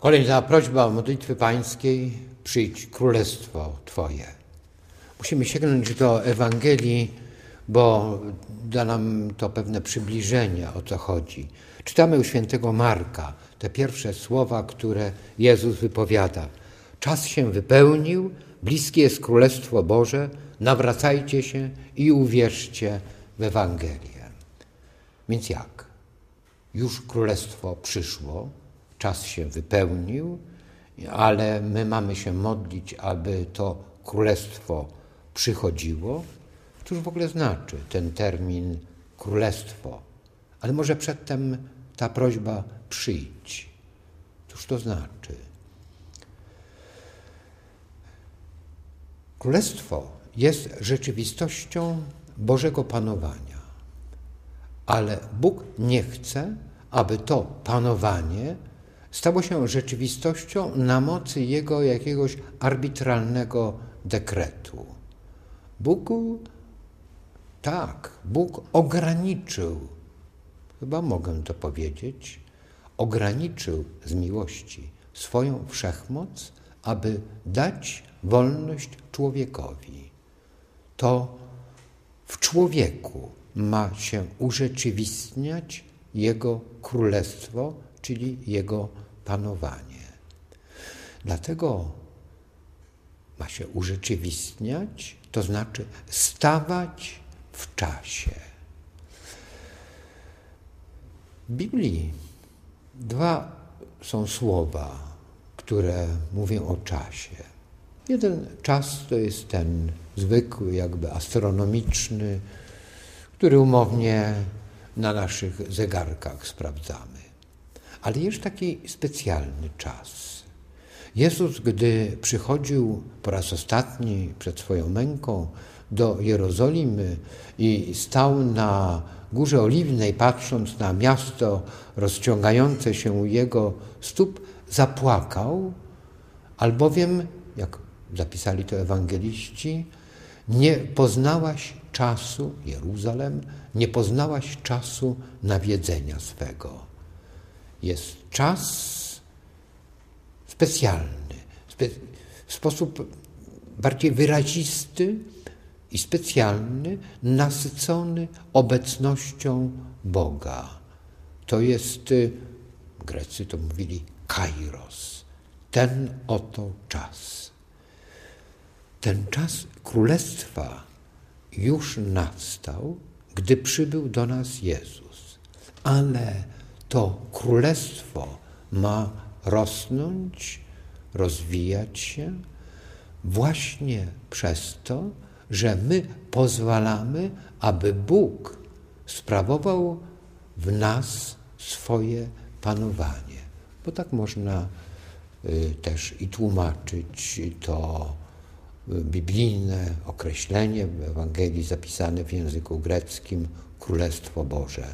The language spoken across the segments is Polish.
Kolejna prośba modlitwy pańskiej, przyjdź królestwo Twoje. Musimy sięgnąć do Ewangelii, bo da nam to pewne przybliżenie, o co chodzi. Czytamy u świętego Marka te pierwsze słowa, które Jezus wypowiada. Czas się wypełnił, bliskie jest Królestwo Boże, nawracajcie się i uwierzcie w Ewangelię. Więc jak? Już Królestwo przyszło, czas się wypełnił, ale my mamy się modlić, aby to Królestwo przychodziło. Cóż w ogóle znaczy ten termin Królestwo? Ale może przedtem ta prośba przyjdź. Cóż to znaczy? Królestwo jest rzeczywistością Bożego panowania, ale Bóg nie chce, aby to panowanie stało się rzeczywistością na mocy Jego jakiegoś arbitralnego dekretu. Bóg, tak, Bóg ograniczył, chyba mogę to powiedzieć, ograniczył z miłości swoją wszechmoc, aby dać wolność człowiekowi. To w człowieku ma się urzeczywistniać Jego królestwo, czyli Jego panowanie. Dlatego ma się urzeczywistniać, to znaczy stawać w czasie. W Biblii dwa są słowa, które mówią o czasie. Jeden czas to jest ten zwykły, jakby astronomiczny, który umownie na naszych zegarkach sprawdzamy. Ale jest taki specjalny czas. Jezus, gdy przychodził po raz ostatni przed swoją męką do Jerozolimy i stał na Górze Oliwnej, patrząc na miasto rozciągające się u jego stóp, zapłakał, albowiem, jak zapisali to ewangeliści, nie poznałaś czasu, Jeruzalem, nie poznałaś czasu nawiedzenia swego. Jest czas specjalny, spe, w sposób bardziej wyrazisty i specjalny, nasycony obecnością Boga. To jest, y, Grecy to mówili, kairos, ten oto czas. Ten czas królestwa już nastał, gdy przybył do nas Jezus. Ale to królestwo ma rosnąć, rozwijać się właśnie przez to, że my pozwalamy, aby Bóg sprawował w nas swoje panowanie. Bo tak można y, też i tłumaczyć to y, biblijne określenie w Ewangelii zapisane w języku greckim Królestwo Boże.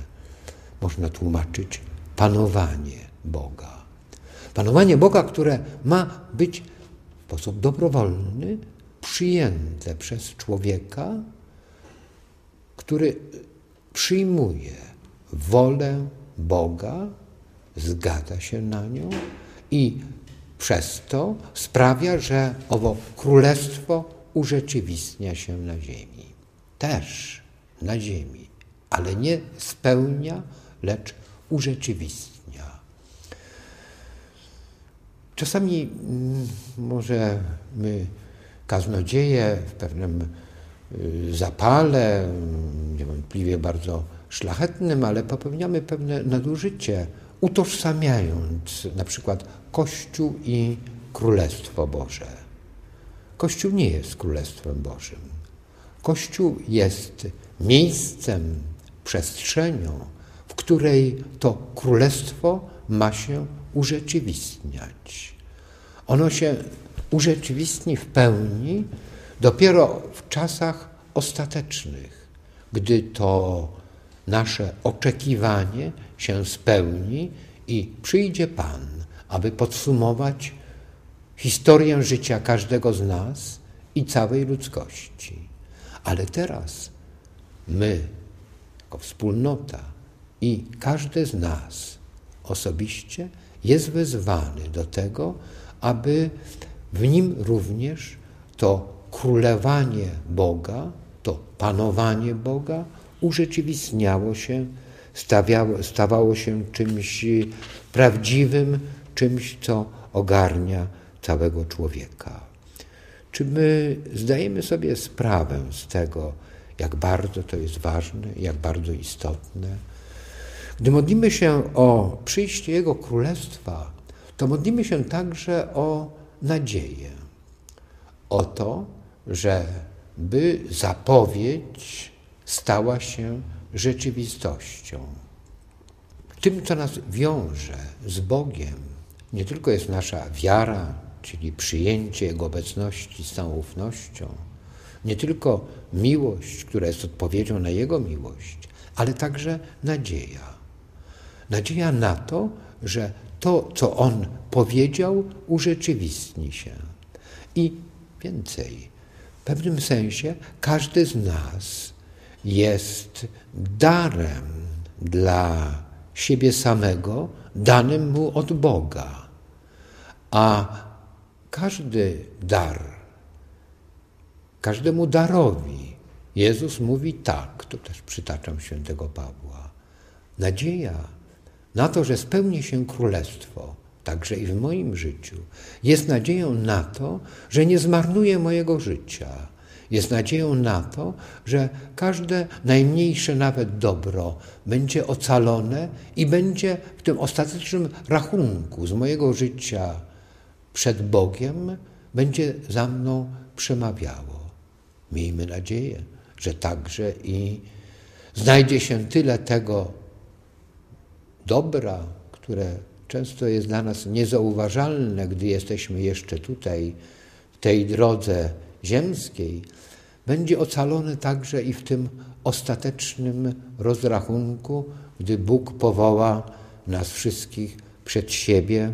Można tłumaczyć panowanie Boga. Panowanie Boga, które ma być w sposób dobrowolny przyjęte przez człowieka, który przyjmuje wolę Boga, zgadza się na nią i przez to sprawia, że owo królestwo urzeczywistnia się na ziemi. Też na ziemi, ale nie spełnia, lecz urzeczywistnia. Czasami mm, może my, kaznodzieje, w pewnym y, zapale, mm, niewątpliwie bardzo szlachetnym, ale popełniamy pewne nadużycie, utożsamiając na przykład Kościół i Królestwo Boże. Kościół nie jest Królestwem Bożym. Kościół jest miejscem, przestrzenią, której to Królestwo ma się urzeczywistniać. Ono się urzeczywistni w pełni dopiero w czasach ostatecznych, gdy to nasze oczekiwanie się spełni i przyjdzie Pan, aby podsumować historię życia każdego z nas i całej ludzkości. Ale teraz my, jako wspólnota i każdy z nas osobiście jest wezwany do tego, aby w nim również to królowanie Boga, to panowanie Boga urzeczywistniało się, stawiało, stawało się czymś prawdziwym, czymś, co ogarnia całego człowieka. Czy my zdajemy sobie sprawę z tego, jak bardzo to jest ważne, jak bardzo istotne? Gdy modlimy się o przyjście Jego Królestwa, to modlimy się także o nadzieję, o to, że by zapowiedź stała się rzeczywistością. Tym, co nas wiąże z Bogiem, nie tylko jest nasza wiara, czyli przyjęcie Jego obecności z całą ufnością, nie tylko miłość, która jest odpowiedzią na Jego miłość, ale także nadzieja. Nadzieja na to, że to, co On powiedział, urzeczywistni się. I więcej, w pewnym sensie każdy z nas jest darem dla siebie samego, danym mu od Boga. A każdy dar, każdemu darowi Jezus mówi tak, to też przytaczam świętego Pawła. Nadzieja na to, że spełni się królestwo, także i w moim życiu, jest nadzieją na to, że nie zmarnuję mojego życia. Jest nadzieją na to, że każde najmniejsze nawet dobro będzie ocalone i będzie w tym ostatecznym rachunku z mojego życia przed Bogiem będzie za mną przemawiało. Miejmy nadzieję, że także i znajdzie się tyle tego dobra, które często jest dla nas niezauważalne, gdy jesteśmy jeszcze tutaj, w tej drodze ziemskiej, będzie ocalone także i w tym ostatecznym rozrachunku, gdy Bóg powoła nas wszystkich przed siebie,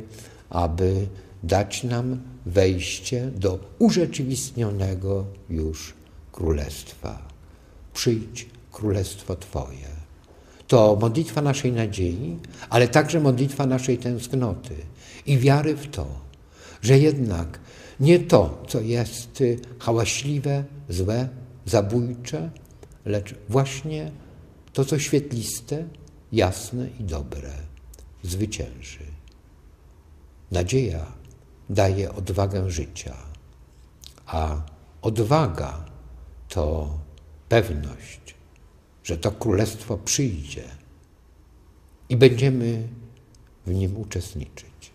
aby dać nam wejście do urzeczywistnionego już Królestwa. Przyjdź Królestwo Twoje. To modlitwa naszej nadziei, ale także modlitwa naszej tęsknoty i wiary w to, że jednak nie to, co jest hałaśliwe, złe, zabójcze, lecz właśnie to, co świetliste, jasne i dobre, zwycięży. Nadzieja daje odwagę życia, a odwaga to pewność, że to królestwo przyjdzie i będziemy w nim uczestniczyć.